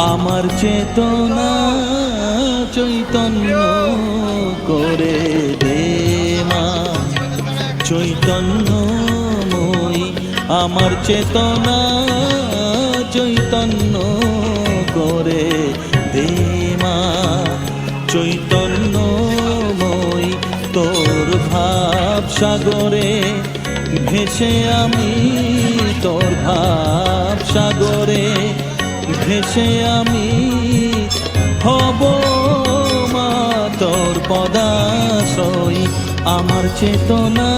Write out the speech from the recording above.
আমার চেতনা চৈতন্য করে দে মা। চৈতন্যময়ী, আমার চেতনা চৈতন্য করে দে মা। চৈতন্যময়ী, তোর ভাব সাগরে ভেসে আমি তোর ভাব ভেসে আমি হব মা তোর আমার চেতনা